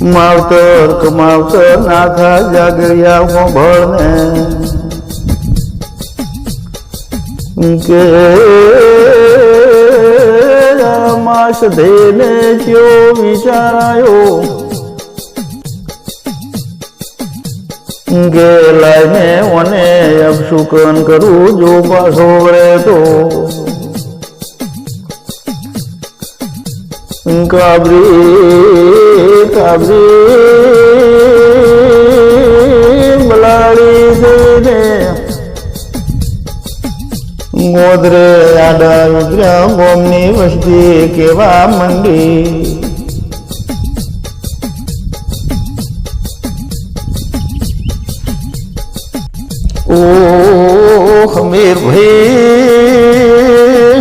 માવતર કમાવતર નાથા જાગરિયા મોભળને કે માસ ધેને કયો વિચારાયો કે, લાઈને મને અપશુકન કરું જો પાછો રહેતો કાબરી કાબરી બલાડી દઈને ગોદરે આડા ઉતર્યા ગોમની વસ્તી કેવા મંડી ઓ હમીર ભાઈ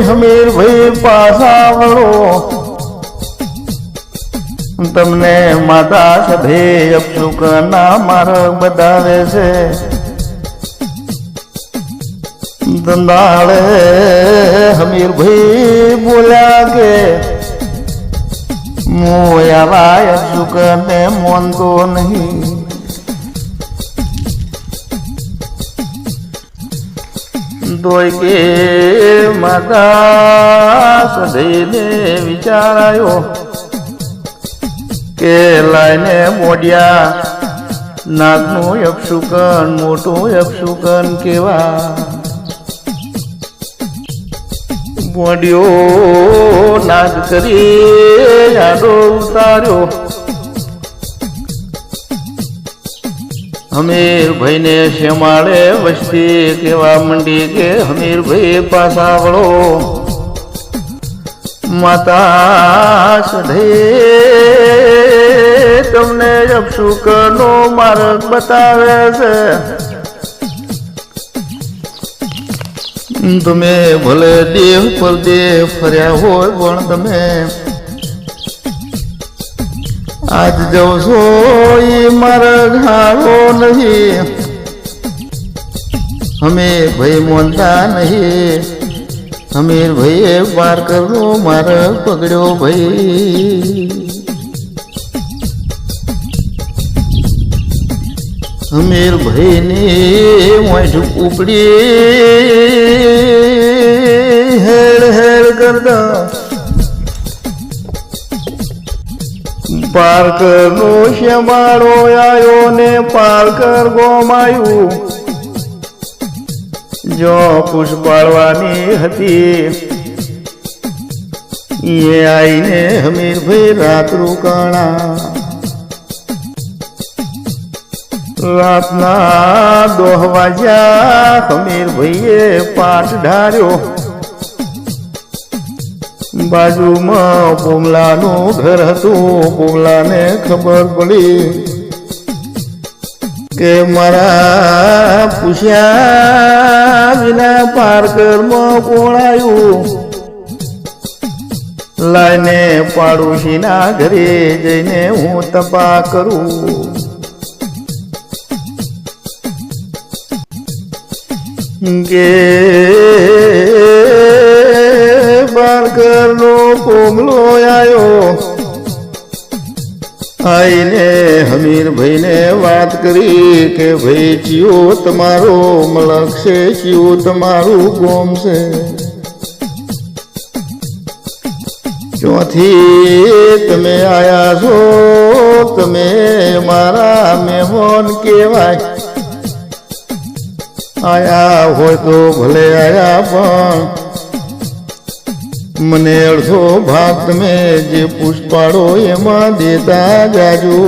હમીર ભાઈ પાછા વળો તમને માતા સભે અપશુકના માર્ગ બતાવે છે. દંદાળે હમીરભાઈ બોલ્યા કે, મોયા અપશુકને મોનતો નહીં. દોય કે માતા સધઈને વિચારાયો કે લાઈને મોડિયા નાકનું યક્ષુકન મોટું યક્ષુકન કેવા. મોડિયો નાગ કરી આડો ઉતાર્યો. હમીરભાઈ ને શેમાળે વસ્તી કેવા મંડી કે હમીરભાઈ પાછા વળો. માતા સધે તમને અપશુકનો માર્ગ બતાવે છે. તમે ભલે દેવ પર દેવ ફર્યા હોય, પણ તમે આજ જવ છો એ માર્ગ હારો નહીં. અમે ભાઈ મોનતા નહીં. અમીર ભાઈએ પાર કરવો માર્ગ પકડ્યો ભાઈ. અમીર ભાઈની મોઢું ઉપડી. હેડ હેડ કરતા પાર્કર નો શેમાળો આયો ને પાર્કર ગોમાયું. જો પુષ્પાળવાની હતી, એ આઈને હમીરભાઈ રાત રોકાણા. રાતના દોહવાજા વાગ્યા હમીરભાઈએ પાઠ ઢાર્યો બાજુમાં પોમલાનું ઘર હતું. પોમલાને ખબર પડી કે મારા પૂછ્યા વિના પારકરમાં કોળાયું લાઈને પાડોશીના ઘરે જઈને હું તપા કરું. કે બારકરનો કોમલો આવ્યો આઈને હમીરભાઈને વાત કરી કે, ભાઈ, ચિયો તમારો મલક છે ચિયો તમારું ગોમ છે. ચોથી, તમે આયા છો, તમે મારા મહેમાન કહેવાય. આયા હોય તો ભલે આયા પણ મને અડધો ભાગ તમે જે પુષ્પાળો એમાં દેતા જાજો.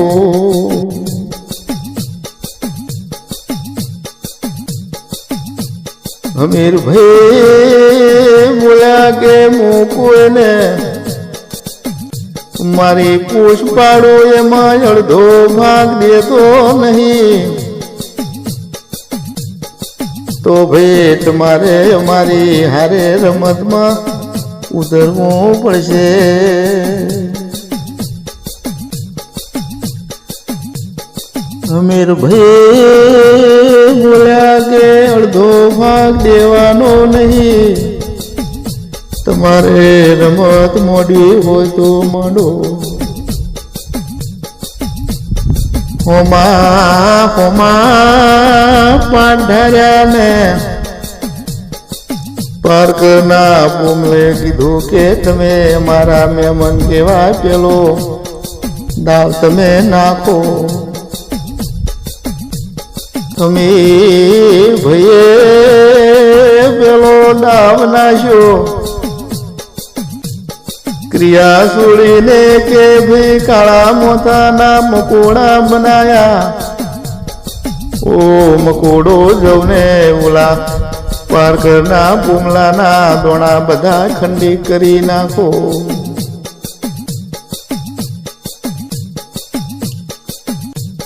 હમીરભાઈ બોલ્યા કે મૂકો મારી પુષ્પાળો એમાં અડધો ભાગ દેતો નહીં. તો ભેટ તમારે અમારી હારે રમતમાં ઉતરવું પડશે. અમીર ભાઈ બોલ્યા કે અડધો ભાગ દેવાનો નહીં. તમારે રમત મોડી હોય તો માંડો. હોમા હોમા પાંડર્યાને પાર્કના પૂમલે કીધું કે તમે મારા મહેમાન કેવા પેલો? દાવ તમે નાખો. તમે ભયે પેલો દાવ નાખ્યો. ક્રિયા સુળીને કે ભી કાળા મોતાના મકોડા બનાયા, ઓ મકોડો જવને ઓલા પારકરના પૂમલાના દોણા બધા ખંડી કરી નાખો.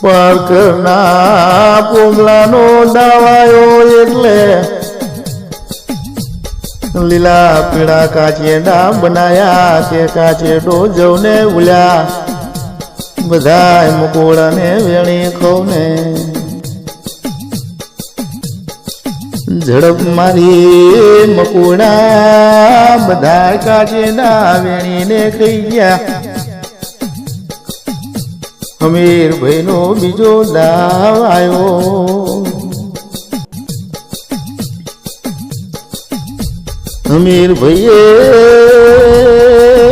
પારકરના પૂમલાનો દાવાયો એટલે લીલા પીળા કાચેડા બનાયા તે કાચેડો જવને ઉલ્યા. બધાય મકોડાને વેણી ખવને. ઝડપ મારી મકોડા બધા કાચેડા વેણીને ખાઈ ગયા. હમીર ભાઈનો બીજો દાવ આવ્યો હમીર ભાઈએ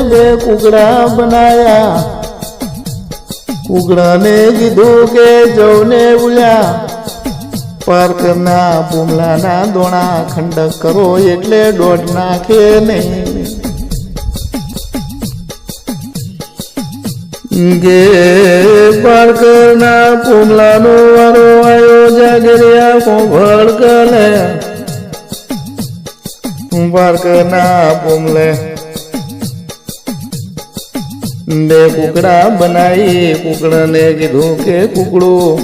બે કુકડા બનાયા. કુકડાને કીધું કે જવને ઉલ્યા. પાર્કના પૂમલાના દોણા ખંડક કરો એટલે દોઢ નાખે નહીં. ગે પાર્કના પૂમલાનો વારો આવ્યો જાગરિયા કોભળ કલે પાર્કના પૂમલે બે કુકડા બનાવી, કુકડાને કીધું કે કુકડું.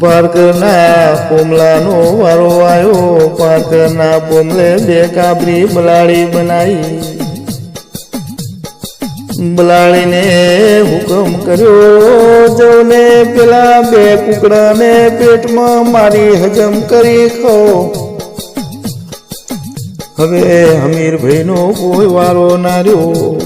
પાર્કના પોમલાનો વારો આવ્યો પાર્કના પોમલે બે કાબરી બલાડી બનાવી. બલાડીને હુકમ કર્યો જોને પેલા બે કુકડાને પેટમાં મારી હજમ કરી ખો. હવે હમીરભાઈનો કોઈ વારો ના રહ્યો.